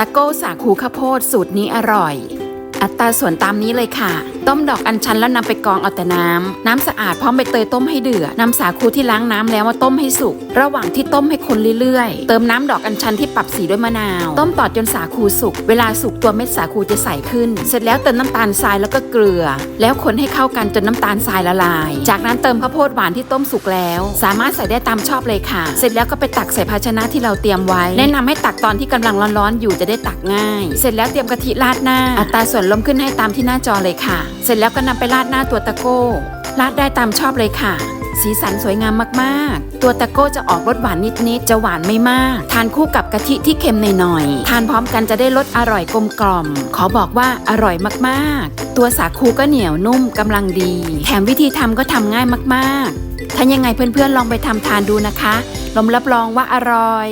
ตะโก้สาคูข้าวโพดสูตรนี้อร่อย อัตราส่วนตามนี้เลยค่ะ ต้มดอกอัญชันแล้วนำไปกองเอาแต่น้ำน้ำสะอาดพร้อมใบเตยต้มให้เดือดนำสาคูที่ล้างน้ำแล้วมาต้มให้สุก ระหว่างที่ต้มให้คนเรื่อยๆ เติมน้ำดอกอัญชันที่ปรับสีด้วยมะนาว ต้มต่อจนสาคูสุก เวลาสุกตัวเม็ดสาคูจะใสขึ้น เสร็จแล้วเติมน้ำตาลทรายแล้วก็เกลือ แล้วคนให้เข้ากันจนน้ำตาลทรายละลาย จากนั้นเติมข้าวโพดหวานที่ต้มสุกแล้ว สามารถใส่ได้ตามชอบเลยค่ะ เสร็จแล้วก็ไปตักใส่ภาชนะที่เราเตรียมไว้ แนะนำให้ตักตอนที่กำลังร้อนๆอยู่จะได้ตักง่าย เสร็จแล้วเตรียมกะทิราดหน้า อัตราส่วนลมขึ้นให้ตามที่หน้าจอเลยค่ะ สร็จแล้วก็นำไปราดหน้าตัวตะโก้ราดได้ตามชอบเลยค่ะ สีสันสวยงามมากๆ ตัวตะโก้จะออกรสหวานนิดๆ จะหวานไม่มาก ทานคู่กับกะทิที่เค็มหน่อยๆ ทานพร้อมกันจะได้รสอร่อยกลมกล่อม ขอบอกว่าอร่อยมากๆ ตัวสาคูก็เหนียวนุ่มกำลังดี แถมวิธีทำก็ทำง่ายมากๆ ถ้ายังไงเพื่อนๆลองไปทำทานดูนะคะลมรับรองว่าอร่อย